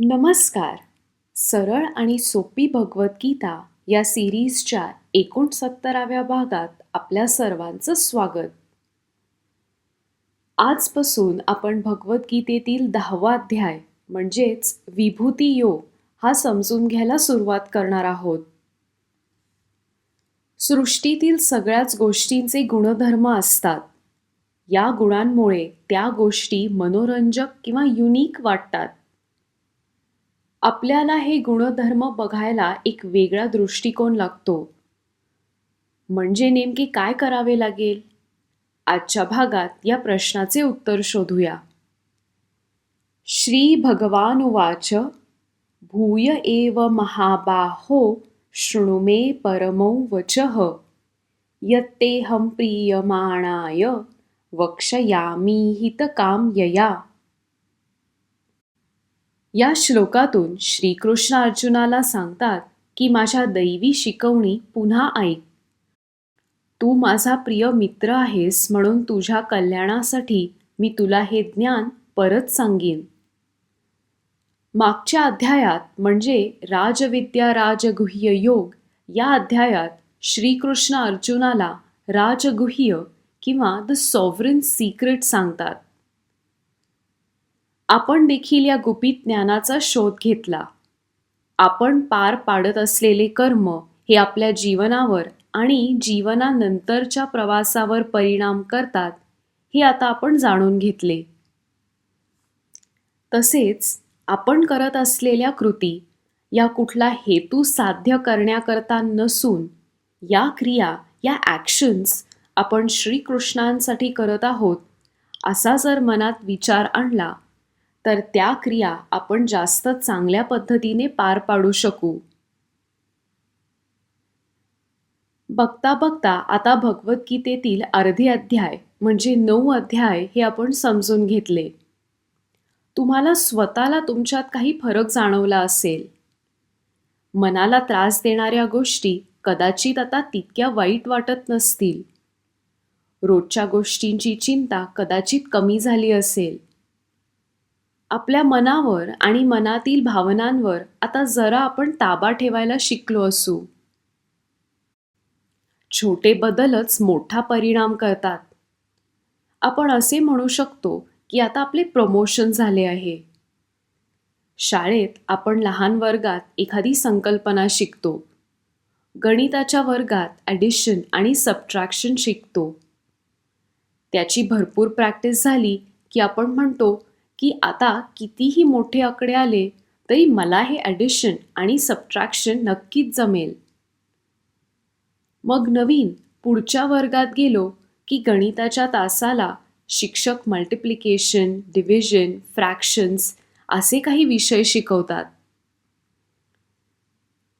नमस्कार. सरळ आणि सोपी भगवद्गीता या सिरीजच्या एकोणसत्तराव्या भागात आपल्या सर्वांचं स्वागत. आजपासून आपण भगवद्गीतेतील दहावा अध्याय म्हणजेच विभूती योग हा समजून घ्यायला सुरुवात करणार आहोत. सृष्टीतील सगळ्याच गोष्टींचे गुणधर्म असतात. या गुणांमुळे त्या गोष्टी मनोरंजक किंवा युनिक वाटतात. आपल्याला हे गुणधर्म बघायला एक वेगळा दृष्टिकोन लागतो. म्हणजे नेमके काय करावे लागेल? आजच्या भागात या प्रश्नाचे उत्तर शोधूया. श्री भगवान उवाच भूय एव महाबाहो शृणु मे परमौ वचः यत्तेऽहं प्रीयमाणाय काम हितकाम्यया या श्लोकातून श्रीकृष्ण अर्जुनाला सांगतात की माझ्या दैवी शिकवणी पुन्हा ऐक. तू माझा प्रिय मित्र आहेस म्हणून तुझ्या कल्याणासाठी मी तुला हे ज्ञान परत सांगेन. मागच्या अध्यायात म्हणजे राजविद्या राजगुह्य योग या अध्यायात श्रीकृष्ण अर्जुनाला राजगुह्य किंवा द सॉव्हरिन सिक्रेट सांगतात. आपण देखील या गुपित ज्ञानाचा शोध घेतला. आपण पार पाडत असलेले कर्म हे आपल्या जीवनावर आणि जीवनानंतरच्या प्रवासावर परिणाम करतात हे आता आपण जाणून घेतले. तसेच आपण करत असलेल्या कृती या कुठला हेतू साध्य करण्याकरता नसून या क्रिया या ॲक्शन्स आपण श्रीकृष्णांसाठी करत आहोत असा जर मनात विचार आणला तर त्या क्रिया आपण जास्त चांगल्या पद्धतीने पार पाडू शकू. बघता बघता आता भगवद्गीतेतील अर्धे अध्याय म्हणजे नऊ अध्याय हे आपण समजून घेतले. तुम्हाला स्वतःला तुमच्यात काही फरक जाणवला असेल. मनाला त्रास देणाऱ्या गोष्टी कदाचित आता तितक्या वाईट वाटत नसतील. रोजच्या गोष्टींची चिंता कदाचित कमी झाली असेल. आपल्या मनावर आणि मनातील भावनांवर आता जरा आपण ताबा ठेवायला शिकलो असू. छोटे बदलच मोठा परिणाम करतात. आपण असे म्हणू शकतो की आता आपले प्रमोशन झाले आहे. शाळेत आपण लहान वर्गात एखादी संकल्पना शिकतो. गणिताच्या वर्गात ॲडिशन आणि सबट्रॅक्शन शिकतो. त्याची भरपूर प्रॅक्टिस झाली की आपण म्हणतो की आता कितीही मोठे आकडे आले तरी मला हे ॲडिशन आणि सबट्रॅक्शन नक्कीच जमेल. मग नवीन पुढच्या वर्गात गेलो की गणिताच्या तासाला शिक्षक मल्टिप्लिकेशन डिव्हिजन फ्रॅक्शन्स असे काही विषय शिकवतात.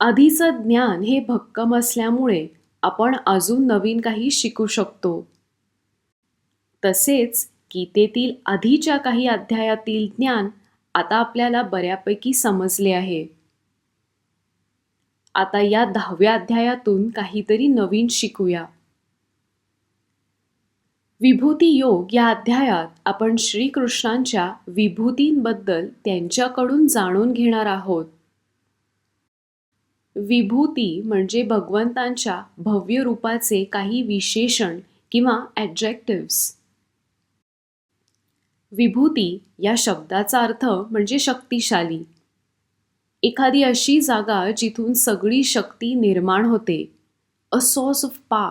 आधीचं ज्ञान हे भक्कम असल्यामुळे आपण अजून नवीन काही शिकू शकतो. तसेच गीतेतील आधीच्या काही अध्यायातील ज्ञान आता आपल्याला बऱ्यापैकी समजले आहे. आता या दहाव्या अध्यायातून काहीतरी नवीन शिकूया. विभूती योग या अध्यायात आपण श्रीकृष्णांच्या विभूतींबद्दल त्यांच्याकडून जाणून घेणार आहोत. विभूती म्हणजे भगवंतांच्या भव्य रूपाचे काही विशेषण किंवा ॲडजेक्टिव्स विभूती या शब्दाचा अर्थ म्हणजे शक्तिशाली. एखादी अशी जागा जिथून सगळी शक्ती निर्माण होते. अ सोर्स ऑफ पा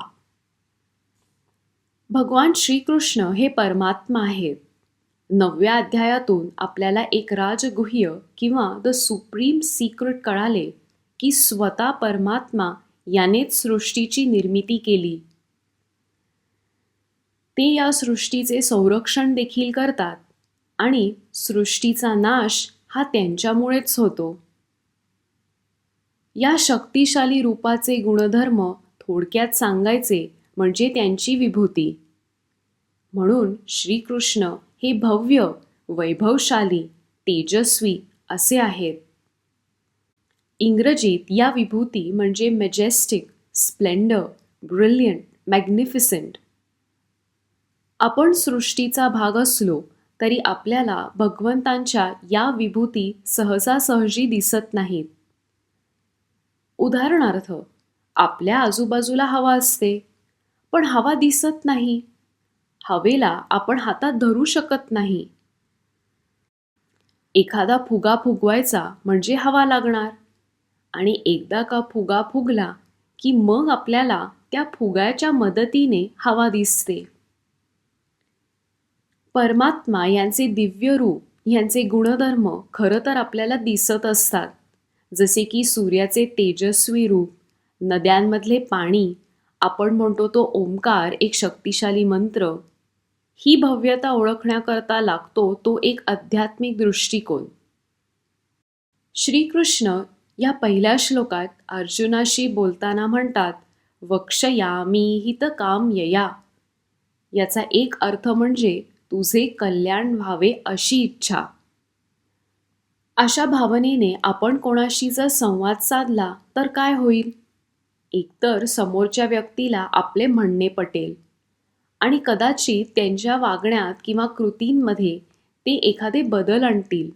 भगवान श्रीकृष्ण हे परमात्मा आहेत. नवव्या अध्यायातून आपल्याला एक राजगुह्य किंवा द सुप्रीम सिक्रेट कळाले की स्वतः परमात्मा यानेच सृष्टीची निर्मिती केली. ते या सृष्टीचे संरक्षण देखील करतात आणि सृष्टीचा नाश हा त्यांच्यामुळेच होतो. या शक्तिशाली रूपाचे गुणधर्म थोडक्यात सांगायचे म्हणजे त्यांची विभूती. म्हणून श्रीकृष्ण हे भव्य वैभवशाली तेजस्वी असे आहेत. इंग्रजीत या विभूती म्हणजे मेजेस्टिक स्प्लेंडर ब्रिलियंट मॅग्निफिसेंट आपण सृष्टीचा भाग असलो तरी आपल्याला भगवंतांच्या या विभूती सहजासहजी दिसत नाहीत. उदाहरणार्थ आपल्या आजूबाजूला हवा असते पण हवा दिसत नाही. हवेला आपण हातात धरू शकत नाही. एखादा फुगा फुगवायचा म्हणजे हवा लागणार. आणि एकदा का फुगा फुगला की मग आपल्याला त्या फुग्याच्या मदतीने हवा दिसते. परमात्मा यांचे दिव्य रूप यांचे गुणधर्म खरं तर आपल्याला दिसत असतात. जसे की सूर्याचे तेजस्वी रूप नद्यांमधले पाणी आपण म्हणतो तो ओंकार एक शक्तिशाली मंत्र. ही भव्यता ओळखण्याकरता लागतो तो एक आध्यात्मिक दृष्टिकोन. श्रीकृष्ण या पहिल्या श्लोकात अर्जुनाशी बोलताना म्हणतात वक्षयामी हित काम यया याचा एक अर्थ म्हणजे तुझे कल्याण व्हावे अशी इच्छा. अशा भावनेने आपण कोणाशी जर संवाद साधला तर काय होईल? एकतर समोरच्या व्यक्तीला आपले म्हणणे पटेल. आणि कदाचित त्यांच्या वागण्यात किंवा कृतींमध्ये ते एखादे बदल आणतील.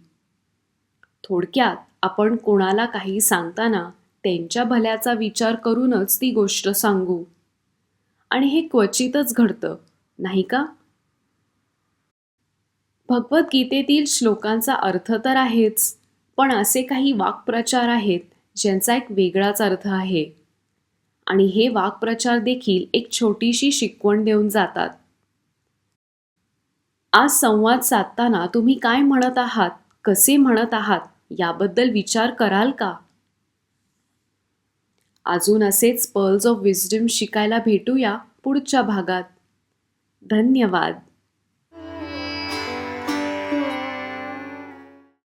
थोडक्यात आपण कोणाला काही सांगताना त्यांच्या भल्याचा विचार करूनच ती गोष्ट सांगू. आणि हे क्वचितच घडतं नाही का? भगवद्गीतेतील श्लोकांचा अर्थ तर आहेच पण असे काही वाक्प्रचार आहेत ज्यांचा एक वेगळाच अर्थ आहे. आणि हे वाक्प्रचार देखील एक छोटीशी शिकवण देऊन जातात. आज संवाद साधताना तुम्ही काय म्हणत आहात कसे म्हणत आहात याबद्दल विचार कराल का? अजून असेच पर्ल्स ऑफ विजडम शिकायला भेटूया पुढच्या भागात. धन्यवाद.